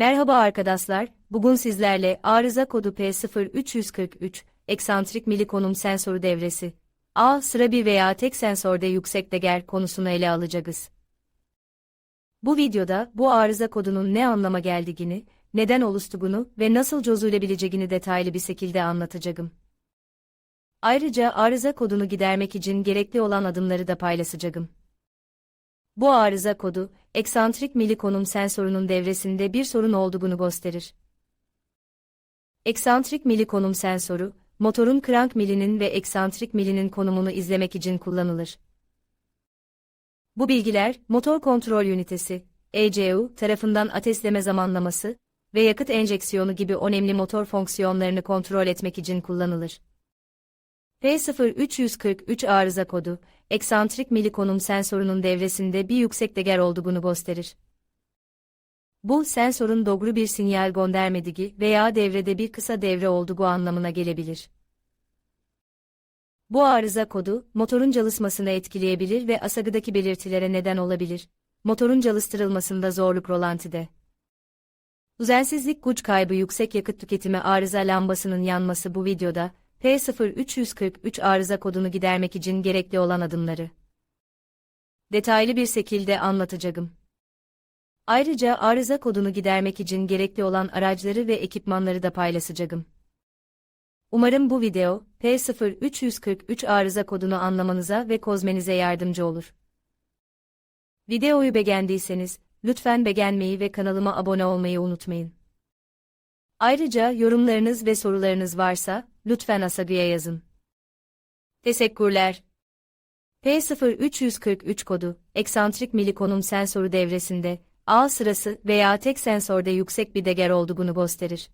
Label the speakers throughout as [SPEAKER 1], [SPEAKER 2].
[SPEAKER 1] Merhaba arkadaşlar, bugün sizlerle arıza kodu P0343, eksantrik milikonum sensörü devresi. A. Sıra bir veya tek sensörde yüksek değer konusunu ele alacağız. Bu videoda bu arıza kodunun ne anlama geldiğini, neden oluştuğunu ve nasıl çözülebileceğini detaylı bir şekilde anlatacağım. Ayrıca arıza kodunu gidermek için gerekli olan adımları da paylaşacağım. Bu arıza kodu, eksantrik milikonum sensörünün devresinde bir sorun olduğunu gösterir. Eksantrik milikonum sensörü, motorun crank milinin ve eksantrik milinin konumunu izlemek için kullanılır. Bu bilgiler, motor kontrol ünitesi, ECU, tarafından ateşleme zamanlaması ve yakıt enjeksiyonu gibi önemli motor fonksiyonlarını kontrol etmek için kullanılır. P0343 arıza kodu, eksantrik milikonum sensörünün devresinde bir yüksek değer olduğunu gösterir. Bu, sensörün doğru bir sinyal göndermediği veya devrede bir kısa devre olduğu anlamına gelebilir. Bu arıza kodu, motorun çalışmasını etkileyebilir ve asagıdaki belirtilere neden olabilir. Motorun çalıştırılmasında zorluk rolantide. Düzensizlik güç kaybı yüksek yakıt tüketimi arıza lambasının yanması bu videoda, P0343 arıza kodunu gidermek için gerekli olan adımları. Detaylı bir şekilde anlatacağım. Ayrıca arıza kodunu gidermek için gerekli olan araçları ve ekipmanları da paylaşacağım. Umarım bu video, P0343 arıza kodunu anlamanıza ve kozmenize yardımcı olur. Videoyu beğendiyseniz, lütfen beğenmeyi ve kanalıma abone olmayı unutmayın. Ayrıca yorumlarınız ve sorularınız varsa, lütfen Asagı'ya yazın. Teşekkürler. P0343 kodu, eksantrik milikonum sensörü devresinde, A sırası veya tek sensörde yüksek bir değer olduğunu gösterir.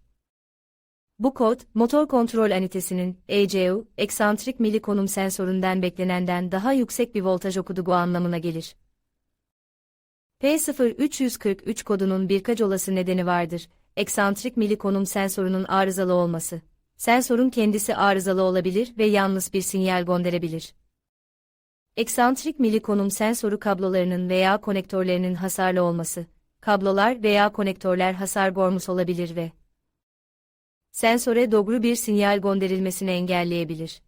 [SPEAKER 1] Bu kod, motor kontrol anitesinin, ECU, eksantrik milikonum sensöründen beklenenden daha yüksek bir voltaj okuduğu anlamına gelir. P0343 kodunun birkaç olası nedeni vardır. Eksantrik milikonum sensörünün arızalı olması. Sensörün kendisi arızalı olabilir ve yalnız bir sinyal gönderebilir. Eksantrik milikonum sensörü kablolarının veya konektörlerinin hasarlı olması. Kablolar veya konektörler hasar görmüş olabilir ve sensöre doğru bir sinyal gönderilmesini engelleyebilir.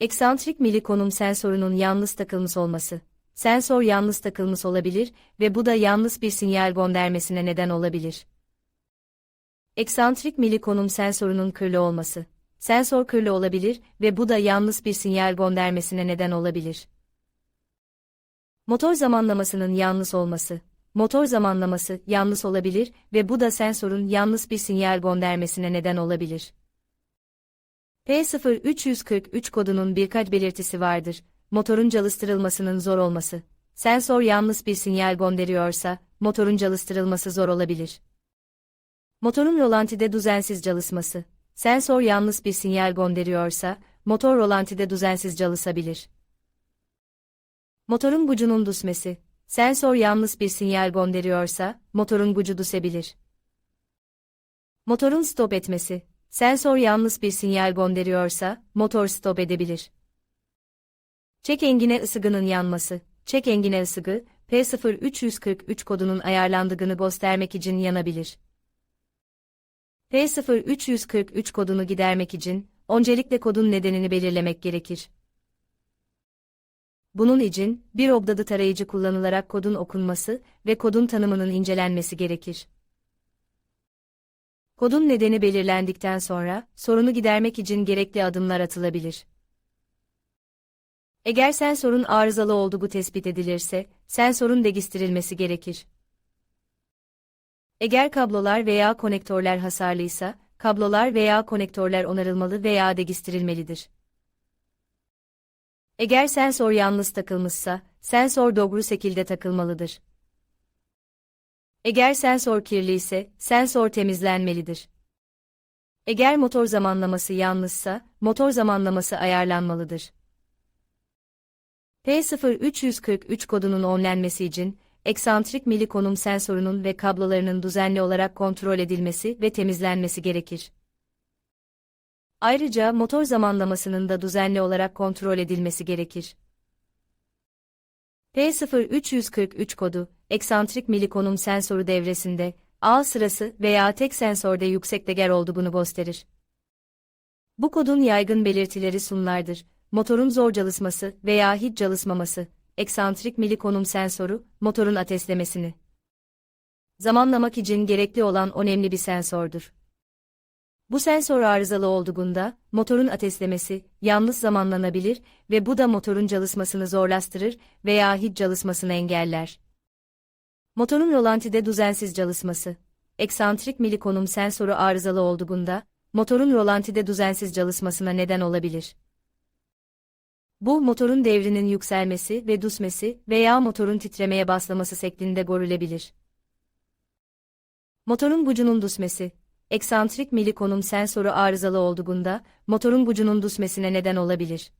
[SPEAKER 1] Eksantrik milikonum sensörünün yalnız takılmış olması. Sensör yalnız takılmış olabilir ve bu da yalnız bir sinyal göndermesine neden olabilir. Eksantrik milikonum sensörünün kırlı olması. Sensör kırlı olabilir ve bu da yalnız bir sinyal göndermesine neden olabilir. Motor zamanlamasının yanlış olması. Motor zamanlaması yanlış olabilir ve bu da sensörün yanlış bir sinyal göndermesine neden olabilir. P0343 kodunun birkaç belirtisi vardır. Motorun çalıştırılmasının zor olması. Sensör yanlış bir sinyal gönderiyorsa, motorun çalıştırılması zor olabilir. Motorun rolantide düzensiz çalışması. Sensör yanlış bir sinyal gönderiyorsa, motor rolantide düzensiz çalışabilir. Motorun gücünün düşmesi. Sensör yanlış bir sinyal gönderiyorsa, motorun gücü düşebilir. Motorun stop etmesi. Sensör yanlış bir sinyal gönderiyorsa, motor stop edebilir. Çek engine ısıgının yanması. Çek engine ısıgı, P0343 kodunun ayarlandığını göstermek için yanabilir. P0343 kodunu gidermek için, öncelikle kodun nedenini belirlemek gerekir. Bunun için, bir obdadı tarayıcı kullanılarak kodun okunması ve kodun tanımının incelenmesi gerekir. Kodun nedeni belirlendikten sonra, sorunu gidermek için gerekli adımlar atılabilir. Eğer sensörün arızalı olduğu tespit edilirse, sensörün değiştirilmesi gerekir. Eğer kablolar veya konektörler hasarlıysa, kablolar veya konektörler onarılmalı veya değiştirilmelidir. Eğer sensör yalnız takılmışsa, sensör doğru şekilde takılmalıdır. Eğer sensör kirli ise, sensör temizlenmelidir. Eğer motor zamanlaması yanlışsa, motor zamanlaması ayarlanmalıdır. P0343 kodunun onlenmesi için, eksantrik milikonum sensörünün ve kablolarının düzenli olarak kontrol edilmesi ve temizlenmesi gerekir. Ayrıca motor zamanlamasının da düzenli olarak kontrol edilmesi gerekir. P0343 kodu, eksantrik milikonum sensörü devresinde, A sırası veya tek sensörde yüksek değer olduğunu gösterir. Bu kodun yaygın belirtileri sunlardır. Motorun zor çalışması veya hiç çalışmaması, eksantrik milikonum sensörü, motorun ateşlemesini zamanlamak için gerekli olan önemli bir sensördür. Bu sensör arızalı olduğunda, motorun ateşlemesi yalnız zamanlanabilir ve bu da motorun çalışmasını zorlaştırır veya hiç çalışmasını engeller. Motorun rolantide düzensiz çalışması. Eksantrik milikonum sensörü arızalı olduğunda, motorun rolantide düzensiz çalışmasına neden olabilir. Bu, motorun devrinin yükselmesi ve düşmesi veya motorun titremeye başlaması şeklinde görülebilir. Motorun gücünün düşmesi. Eksantrik milikonum sensörü arızalı olduğunda, motorun gücünün düşmesine neden olabilir.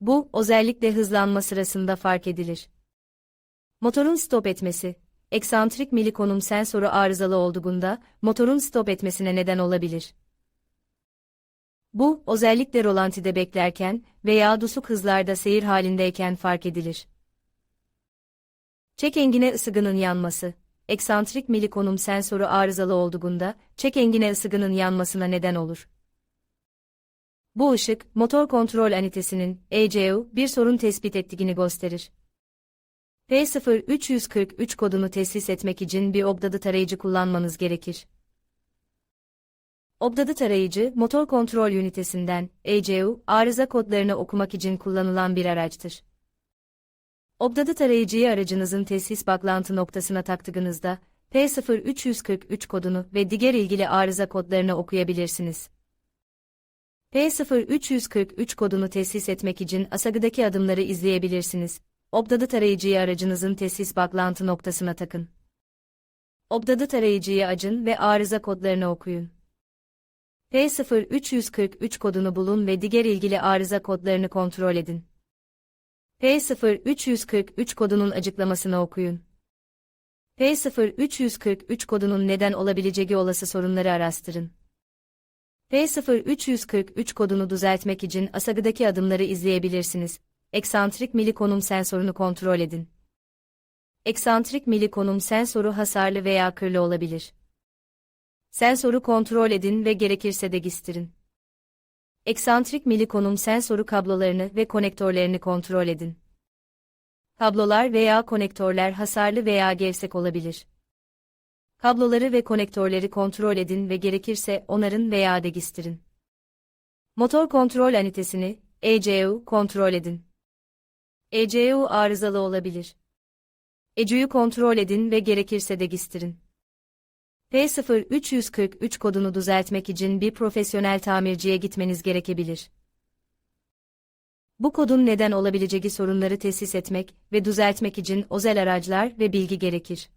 [SPEAKER 1] Bu, özellikle hızlanma sırasında fark edilir. Motorun stop etmesi. Eksantrik milikonum sensörü arızalı olduğunda, motorun stop etmesine neden olabilir. Bu, özellikle rolantide beklerken veya düşük hızlarda seyir halindeyken fark edilir. Çek engine ısıgının yanması. Eksantrik milikonum sensörü arızalı olduğunda, çek engine ısıgının yanmasına neden olur. Bu ışık, motor kontrol anitesinin, ECU, bir sorun tespit ettiğini gösterir. P0343 kodunu tesis etmek için bir obdadı tarayıcı kullanmanız gerekir. Obdadı tarayıcı, motor kontrol ünitesinden, ECU, arıza kodlarını okumak için kullanılan bir araçtır. Obdadı tarayıcıyı aracınızın tesis bağlantı noktasına taktığınızda, P0343 kodunu ve diğer ilgili arıza kodlarını okuyabilirsiniz. P0343 kodunu tesis etmek için asagıdaki adımları izleyebilirsiniz. Obdadı tarayıcıyı aracınızın tesis bağlantı noktasına takın. Obdadı tarayıcıyı açın ve arıza kodlarını okuyun. P0343 kodunu bulun ve diğer ilgili arıza kodlarını kontrol edin. P0343 kodunun açıklamasını okuyun. P0343 kodunun neden olabileceği olası sorunları araştırın. P0343 kodunu düzeltmek için asagıdaki adımları izleyebilirsiniz. Eksantrik milikonum sensörünü kontrol edin. Eksantrik milikonum sensörü hasarlı veya kırlı olabilir. Sensörü kontrol edin ve gerekirse de gistirin. Eksantrik milikonum sensörü kablolarını ve konektörlerini kontrol edin. Kablolar veya konektörler hasarlı veya gevşek olabilir. Kabloları ve konektörleri kontrol edin ve gerekirse onarın veya degistirin. Motor kontrol anitesini, ECU, kontrol edin. ECU arızalı olabilir. ECU'yu kontrol edin ve gerekirse degistirin. P0343 kodunu düzeltmek için bir profesyonel tamirciye gitmeniz gerekebilir. Bu kodun neden olabileceği sorunları tesis etmek ve düzeltmek için özel araçlar ve bilgi gerekir.